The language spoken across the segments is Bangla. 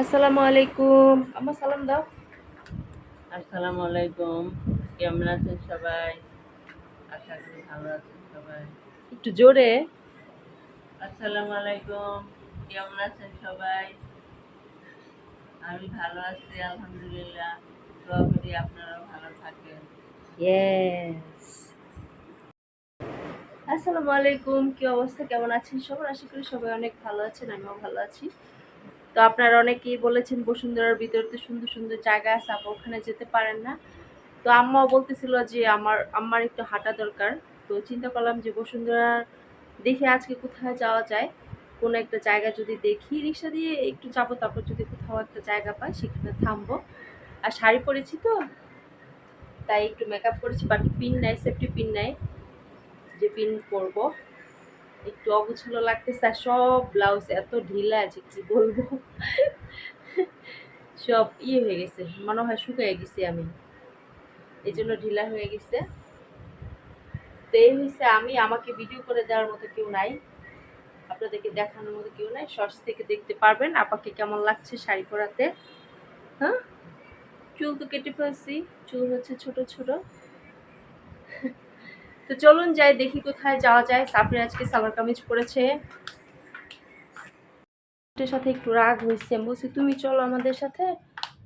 আসসালামু আলাইকুম। আমার সালাম দাও। আসসালামু আলাইকুম। কেমন আছেন সবাই? আশা করি ভালো আছেন সবাই। একটু জোরে। আসসালামু আলাইকুম। কেমন আছেন সবাই? আমি ভালো আছি আলহামদুলিল্লাহ। দোয়া করি আপনারাও ভালো থাকেন। আসসালামু আলাইকুম। কি অবস্থা? কেমন আছেন সবার? আশা করি সবাই অনেক ভালো আছেন আমিও ভালো আছি। তো আপনারা অনেকেই বলেছেন বসুন্ধরার ভিতরে তো সুন্দর সুন্দর জায়গা আছে আপনি ওখানে যেতে পারেন না। তো আম্মাও বলতেছিল যে আমার, আম্মার একটু হাঁটা দরকার। তো চিন্তা করলাম যে বসুন্ধরা দেখে আজকে কোথায় যাওয়া যায়। কোনো একটা জায়গা যদি দেখি, রিক্সা দিয়ে একটু যাব, তারপর যদি কোথাও একটা জায়গা পাই, সেখানে থামবো। আর শাড়ি পরেছি তো, তাই একটু মেকআপ করেছি, বাট পিন নাই সেফটি পিন নাই, যে পিন পরবো। একটু অগুছলো লাগতেছে আর সব ব্লাউজ এত ঢিলা আছে, কি বলব? সব ইয়ে হয়ে গেছে, মনে হয় শুকিয়ে গেছি আমি। এই জন্য ঢিলা হয়ে গেছে। তো এই হয়েছে আমি, আমাকে ভিডিও করে দেওয়ার মতো কেউ নাই। আপনাদেরকে দেখানোর মতো কেউ নাই। শর্টস থেকে দেখতে পারবেন, আপাকে কেমন লাগছে শাড়ি পরাতে। হ্যাঁ? চুল তো কেটে ফেলছি, চুল হচ্ছে ছোট ছোট। তো চলুন যাই, দেখি কোথায় যাওয়া যায়। সাপড়ে আজকে সালোয়ার কামিজ পরেছে। সাথে একটু রাগ হয়েছে। বলছি, তুমি চলো আমাদের সাথে।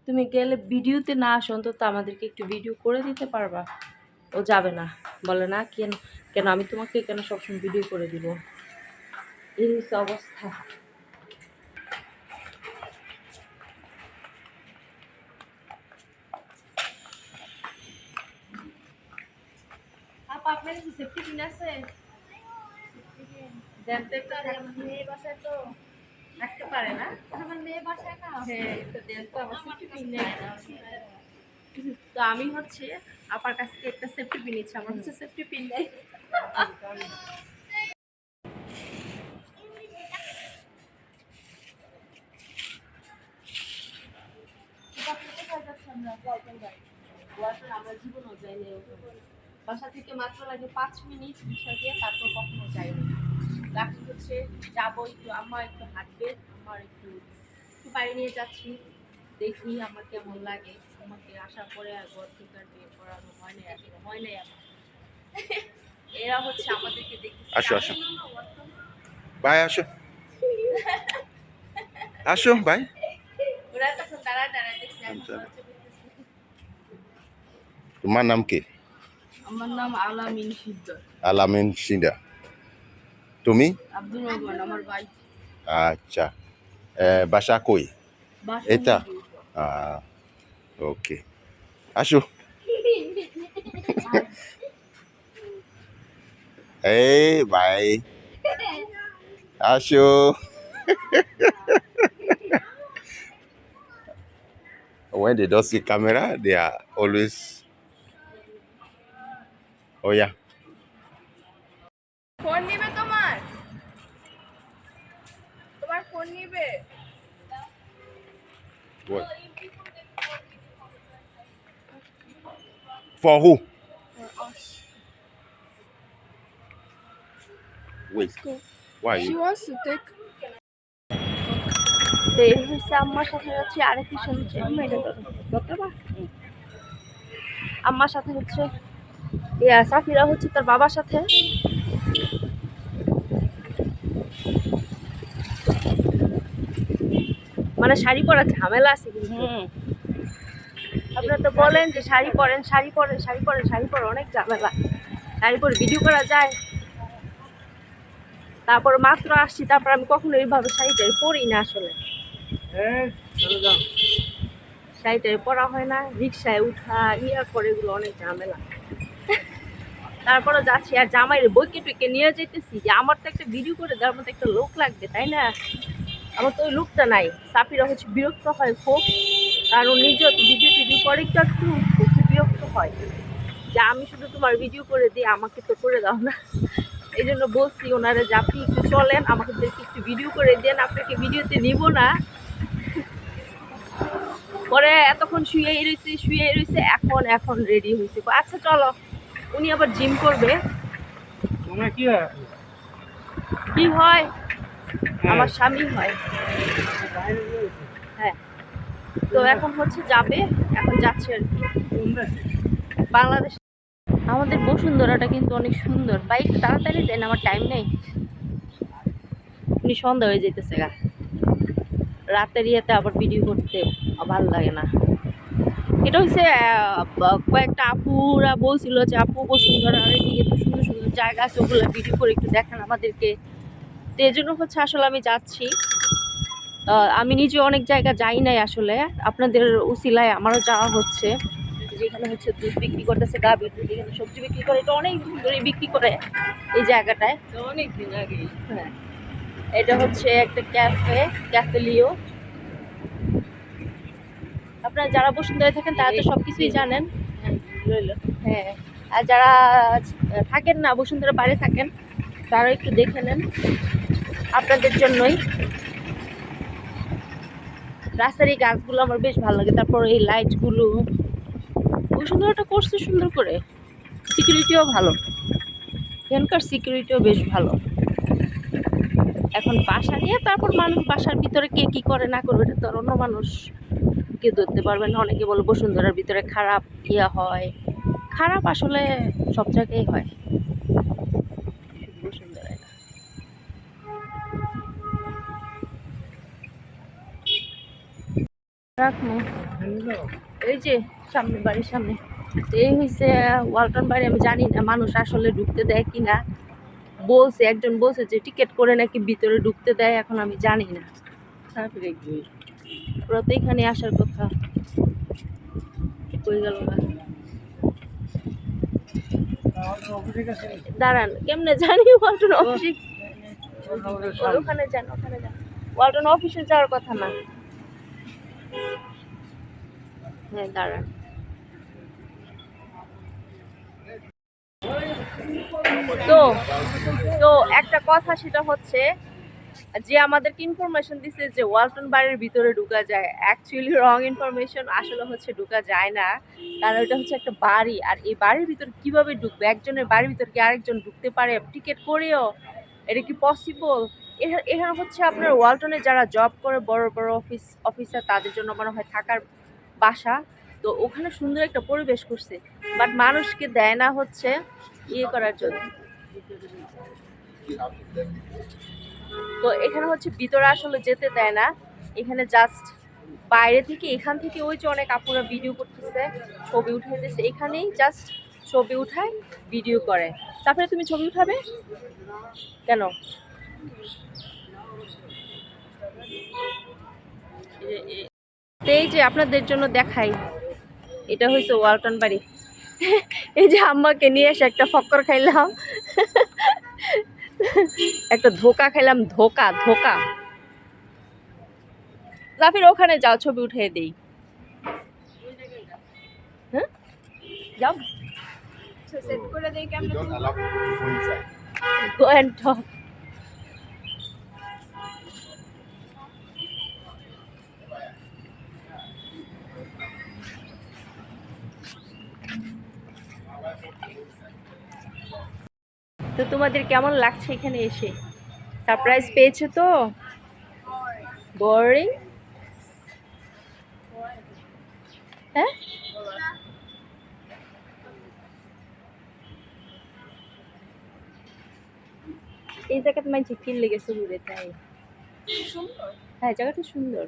তুমি গেলে ভিডিওতে না আসো, অন্তত আমাদেরকে একটু ভিডিও করে দিতে পারবা। ও যাবে না। বলে, না, কেন? কেন? আমি তোমাকে কেন সবসময় ভিডিও করে দিব? এই অবস্থা। আপনার কাছে সেফটি পিন আছে? মেয়ে থাকতে পারে না? আমার মেয়ে বাসায় না। হ্যাঁ তো দেন তো আমার সেফটি পিন নেই। তো আমি হচ্ছে আপার কাছ থেকে একটা সেফটি পিন নিচ্ছি। আমার হচ্ছে সেফটি পিন নেই। আমরা? জীবনও যাইনি ওখানে। বাসা থেকে মাত্র লাগে পাঁচ মিনিট রিক্সা দিয়ে তারপর কখনো যাইনি এখন হচ্ছে যাব একটু আম্মা একটু হাঁটবে আমার একটু একটু বাইরে নিয়ে যাচ্ছি। দেখি আমার কেমন লাগে। আমাকে আসার পরে আর ঘর থেকে আর বিয়ে করানো হয় নাই আসলে হয় নাই আমার। এরা হচ্ছে আমাদেরকে দেখি আসো, আসো। বাই আসো। আসো বাই ওরা তখন দেখছি আচ্ছা। তোমার নাম কি? আমার নাম আলামিন সিদ্দর আলামিন সিন্ডা তুমি? আব্দুল রহমান আমার ভাই। আচ্ছা। এ, বাসা কই? বাসা এটা? মুরগি। ওকে। আসো। এই বাই আসো। When they don't see camera they are always oh yeah phone নিবে তোমার তোমার ফোন নিবে what for who wait why She you wants to take তো এই হচ্ছে আম্মার সাথে হচ্ছে আরেক কিছু হচ্ছে আম্মা এটা ধরো। ধরতে পার? হুম। আম্মার সাথে হচ্ছে ইয়া সাফিরা হচ্ছে তার বাবার সাথে। মানে শাড়ি পরা ঝামেলা আছে কিন্তু। আপনারা তো বলেন যে শাড়ি পরেন শাড়ি পরেন শাড়ি পরেন শাড়ি পরে অনেক ঝামেলা। শাড়ি পরে ভিডিও করা যায়। তারপর মাত্র আসছি তারপর আমি কখনো এইভাবে শাড়িটাই পরি না আসলে। শাড়িটাই পরা হয় না রিক্সায় উঠা ইয়া করে এগুলো অনেক ঝামেলা। তারপরে যাচ্ছি, আর জামাইয়ের বইকে টুইকে নিয়ে যেতেছি যে আমার তো একটা ভিডিও করে দেওয়ার মতো একটা লোক লাগবে, তাই না? আমার তো ওই লোকটা নাই। সাপিরা হচ্ছে বিরক্ত হয় খুব কারণ নিজেও তো ভিডিও টিডিও করে, একটু একটু বিরক্ত হয়। যে আমি শুধু তোমার ভিডিও করে দিই, আমাকে তো করে দাও না। এই জন্য বলছি ওনারা, যে আপনি একটু চলেন, আমাদেরকে একটু ভিডিও করে দেন, আপনাকে ভিডিওতে নিব না। পরে এতক্ষণ শুয়ে রয়েছে শুয়ে রয়েছে এখন এখন রেডি হয়েছে আচ্ছা চলো। উনি আবার জিম করবে। তোমরা কি হয়? কি হয়? আমার স্বামী হয়। হ্যাঁ। তো এখন হচ্ছে যাবে এখন যাচ্ছে আর কি। বাংলাদেশ আমাদের বসুন্ধরাটা কিন্তু অনেক সুন্দর। বাইক তাড়াতাড়ি যায় না আমার টাইম নেই। উনি সন্ধ্যা হয়ে যেতেছে গা। রাতের ইয়েতে আবার ভিডিও করতে ভালো লাগে না। এটা হচ্ছে কয়েকটা আপুরা বলছিল যে আপু বসুন্ধরার এদিকে তো সুন্দর সুন্দর জায়গা আছে ওগুলো ভিডিও করে একটু দেখান আমাদেরকে। তো এই জন্য হচ্ছে আসলে আমি যাচ্ছি। আমি নিজে অনেক জায়গা যাই নাই আসলে। আপনাদের উসিলায় আমারও যাওয়া হচ্ছে। যেখানে হচ্ছে দুধ বিক্রি করতেছে গাভীর দুধ এখানে সবজি বিক্রি করে এটা অনেক দিন ধরে বিক্রি করে এই জায়গাটায়। অনেক দিন আগে। হ্যাঁ। এটা হচ্ছে একটা ক্যাফে ক্যাফে লিও। আপনারা যারা বসুন্ধরায় থাকেন তারা তো সব কিছুই জানেন। হ্যাঁ আর যারা থাকেন না বসুন্ধরা বাইরে থাকেন তারা একটু দেখে নেন আপনাদের জন্যই। রাস্তার এই গাছগুলো আমার বেশ ভালো লাগে তারপর এই লাইটগুলো বসুন্ধরাটা করছে সুন্দর করে। সিকিউরিটিও ভালো। এখানকার সিকিউরিটিও বেশ ভালো। এখন বাসা নিয়ে তারপর মানুষ বাসার ভিতরে কে কি করে না করবে এটা তো অন্য মানুষ। কে ধরতে পারবে না। অনেকে বলে বসুন্ধরার ভিতরে খারাপ ইয়া হয়। খারাপ আসলে সব জায়গায় হয়। এই যে সামনে বাড়ির সামনে। এই হয়েছে ওয়ালটন বাড়ি, আমি জানি না মানুষ আসলে ঢুকতে দেয় কি না বলছে, একজন বলছে যে টিকিট করে নাকি ভিতরে ঢুকতে দেয়, এখন আমি জানি না। তারপরে ওরা তো এখানে আসার কথা। কই গেল না? দাঁড়ান, কেমনে জানি ওয়ালটন অফিসে ওখানে যান ওখানে যান। ওয়ালটন অফিসে যাওয়ার কথা না। হ্যাঁ দাঁড়ান। তো তো একটা কথা সেটা হচ্ছে যে আমাদেরকে ইনফরমেশন দিছে যে ওয়ালটন বাড়ির ভিতরে ঢুকা যায় অ্যাকচুয়ালি রং ইনফরমেশন আসলে হচ্ছে ঢুকা যায় না। কারণ এটা হচ্ছে একটা বাড়ি, আর এই বাড়ির ভিতরে কীভাবে ঢুকবে? একজনের বাড়ির ভিতরে কি আরেকজন ঢুকতে পারে? টিকিট করেও, এটা কি পসিবল এখানে হচ্ছে আপনার ওয়ালটনে যারা জব করে, বড় বড় অফিস অফিসার তাদের জন্য মনে হয় থাকার বাসা। তো ওখানে সুন্দর একটা পরিবেশ করছে বাট মানুষকে দেয় না হচ্ছে ইয়ে করার জন্য। তো এখানে হচ্ছে ভিতরে আসলে যেতে দেয় না। এখানে জাস্ট বাইরে থেকে, এখান থেকে ওই যে অনেক আপুরা ভিডিও করতেছে, ছবি উঠাইতেছে, এখানেই জাস্ট ছবি উঠায় ভিডিও করে। তারপরে তুমি ছবি উঠাবে? কেন? এই যে আপনাদের জন্য দেখাই, এটা হয়েছে ওয়ালটন বাড়ি। এই যে আম্মাকে নিয়ে এসে একটা ফক্কর খাইলাম। একটা ধোকা খেলাম ধোকা ধোকা। জাফির ওখানে যাও ছবি উঠে দেই। হ্যাঁ? যাও। সেট করে দেই কেমন গো এন্ড people তো তোমাদের কেমন লাগছে এখানে এসে? সারপ্রাইজ পেয়েছ তো? বোরিং হ্যাঁ? এই জায়গাতে মানছি ফিল লেগেছে ঘুরে তাই। হ্যাঁ জায়গাটা সুন্দর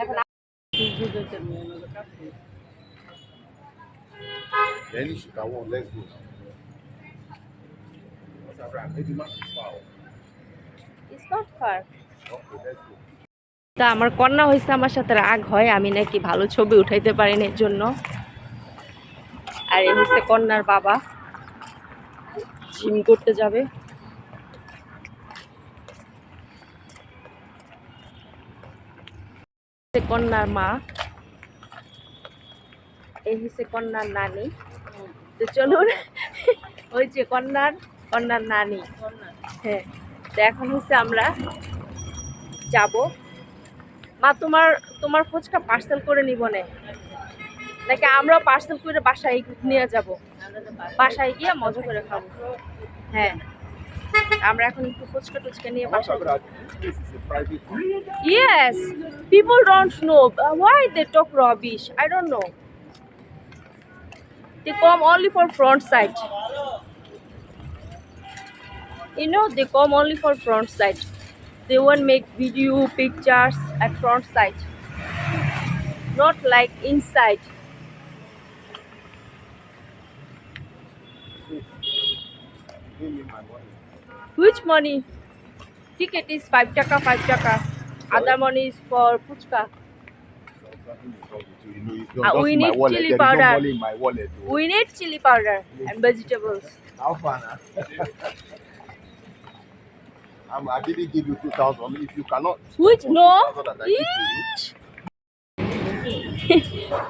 এখন Then you should come on, let's go. What's up, Ram? Maybe not far. It's not far Okay, let's go. তা আমার কন্যা হয়েছে আমার সাথে রাগ হয় আমি নাকি ভালো ছবি উঠাইতে পারিনি এর জন্য আর এই হচ্ছে কন্যার বাবা জিম করতে যাবে কন্যার মা। এই হচ্ছে কন্যার নানি। তো চলুন ওই যে কন্যার কন্যার নানি। হ্যাঁ তো এখন হচ্ছে আমরা যাব। মা, তোমার তোমার ফুচকা পার্সেল করে নিব নে। নাকি আমরা পার্সেল করে বাসায় নিয়ে যাব? বাসায় গিয়ে মজা করে খাব। হ্যাঁ। আমরা এখন একটু ফুচকা টুচকা নিয়ে বাসায় যাবো। This is a private one. Yes, people don't know Uh, why they talk rubbish. I don't know. They come only for front side. You know, they come only for front side. They won't make video pictures at front side. Not like inside. Switch money ঠিক ticket is five taka five taka other money is for fuchka we need chilli powder we need chilli powder and vegetables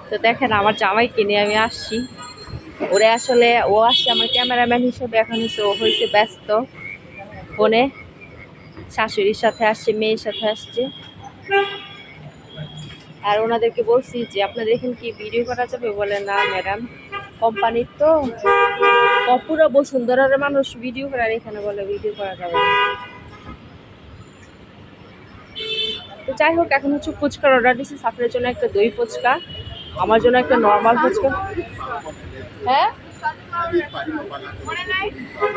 তো দেখেন আমার জামাই কিনে আমি আসছি। ওরে আসলে ও আসছে আমার ক্যামেরাম্যান হিসেবে এখন হয়েছে ব্যস্ত। ফোনে শাশুড়ির সাথে আসছে, মেয়ের সাথে আসছে। আর ওনাদেরকে বলছি যে, আপনাদের এখানে কি ভিডিও করা যাবে? বলে, না, ম্যাডাম। কোম্পানির তো পুরো বসুন্ধরার মানুষ ভিডিও করার এখানে বলে ভিডিও করা যাবে তো যাই হোক, এখন হচ্ছে ফুচকার অর্ডার দিচ্ছি সাফরের জন্য একটা দই ফুচকা, আমার জন্য একটা নর্মাল ফুচকা। হ্যাঁ?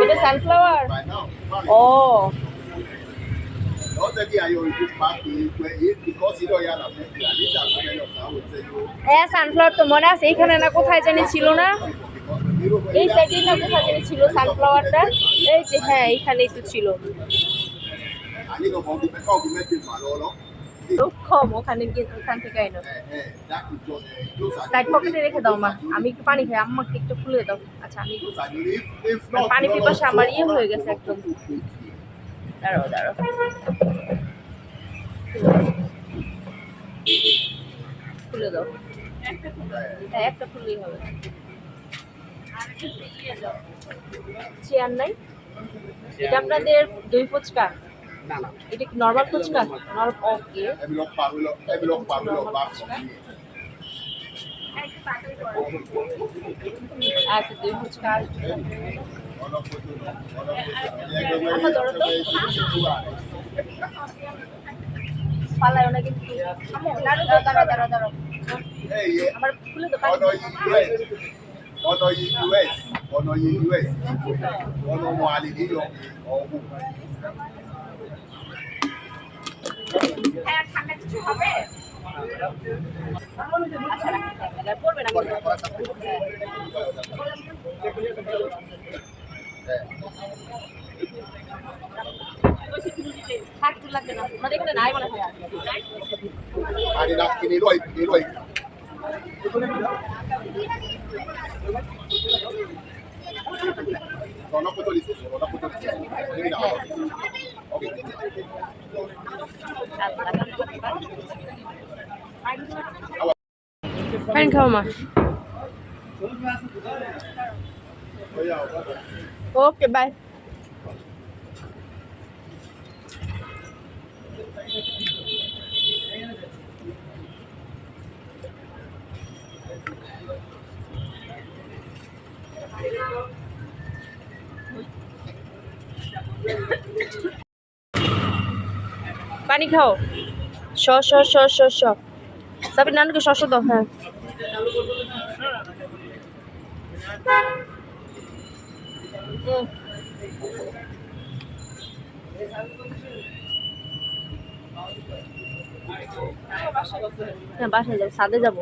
এটা সানফ্লাওয়ার. ও. হ্যাঁ সানফ্লাওয়ার তো মনে আছে এখানে না কোথায় জানি ছিল না এই সাইডে না কোথায় জানি ছিল সানফ্লাওয়ারটা এই যে হ্যাঁ এইখানেই তো ছিল কম ওখানে গিয়ে ওখান থেকে আইনো সাইড পকেটে রেখে দাও মা, আমি একটু পানি খাই, আম্মাকে একটু খুলে দাও। আচ্ছা আমি পানি পিপাসা আমার ইয়ে হয়ে গেছে একদম. দাঁড়াও দাঁড়াও। খুলে দাও। হ্যাঁ একটা খুললেই হবে। চেয়ার নাই? এটা আপনাদের দই ফুচকা? এটা কি normal fuchka okay lock, back from here. আচ্ছা দই ফুচকা. পালায় না দাঁড়াও দাঁড়াও Eh, yeah. আমার খুলে তো ọ̀nà US ọ̀nà US ọ̀nà US ọ̀nà ọmọ àlè níyọ ọ̀hún. হ্যাঁ ঠান্ডা কিছু হবে আচ্ছা করবে না কিন্তু। থাক লাগবে না kí ni পানি খাও মা ওকে বাই পানি খাও শ শ শ শ শ সাবির নানুকে শস দাও হ্যাঁ হুম। হ্যাঁ বাসায় যাব সাদে যাব।